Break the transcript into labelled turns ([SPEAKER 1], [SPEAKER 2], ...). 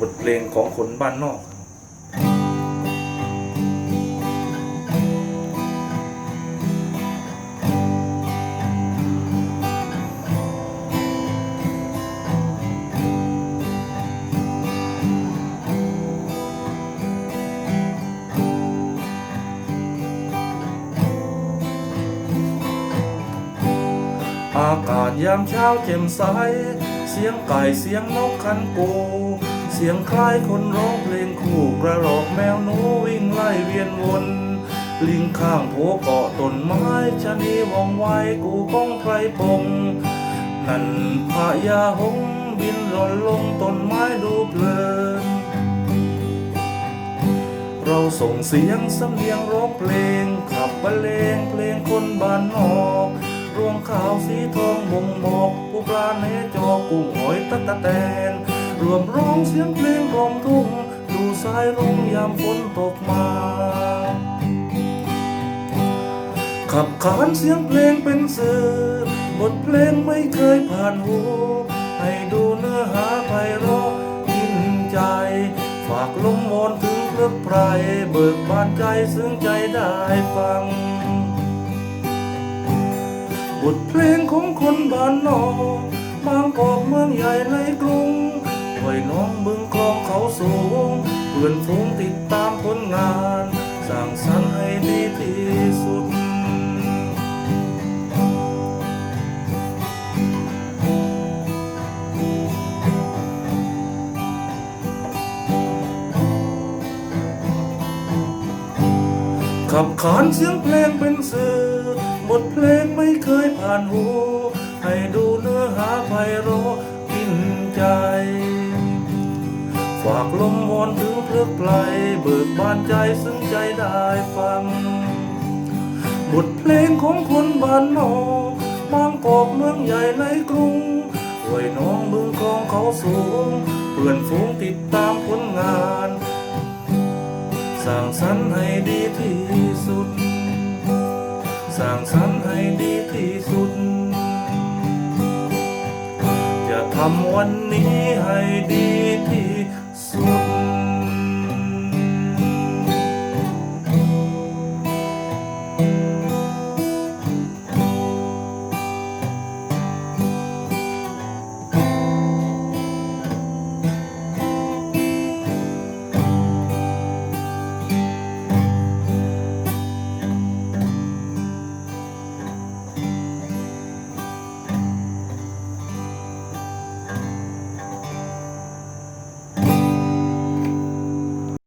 [SPEAKER 1] บทเพลงของคนบ้านนอกอากาศยามเช้าแจ่มใส เสียงไก่เสียงนกคันโก สียงคล้ายคนร้องเพลงคู่กระรอกแมวหนูวิ่งไล่เวียนวน ลิงข้างโผเกาะต้นไม้ชะนีว่องไว้กูก้องไพรพง นั่นพญาหงบินหล่นลงต้นไม้ดูเพลิน เราส่งเสียงสำเนียงร้องเพลงขับบรรเลงเพลงคนบ้านนอกรวงขาวสีทองบ่งบอกผู้ปลาเนจอกุ้งหอยตะตะแตน รวมร้องเสียงเพลงกลองทุ่งดูสายรุ้งยามฝนตกมา ขับขานเสียงเพลงเป็นสื่อบทเพลงไม่เคยผ่านหู ให้ดูเนื้อหาไพเราะกินใจ ฝากลมมอนถึงเพลิกไพรเบิกบานใจซึ้งใจได้ฟัง บทเพลงของคนบ้านนอกบางกอกเมืองใหญ่ในกรุง ห้วยน้องบึงคลองเขาสูงเพื่อนฝูงติดตามผลงาน สร้างสรรค์ให้ดีที่สุด ขับขานเสียงเพลงเป็นสื่อบทเพลงไม่เคยผ่านหู ให้ดูเนื้อหาไพเราะกินใจ ฝากลมวอนถึงเพลิกไพลเบิกบานใจซึ้งใจได้ฟัง บทเพลงของคนบ้านนอกบางกอกเมืองใหญ่ในกรุงห้วยน้องบึงคลองเขาสูงเพื่อนฝูงติดตามผลงาน สร้างสรรค์ให้ดีที่สุด สร้างสรรค์ให้ดีที่สุด จะทำวันนี้ให้ดี smoke.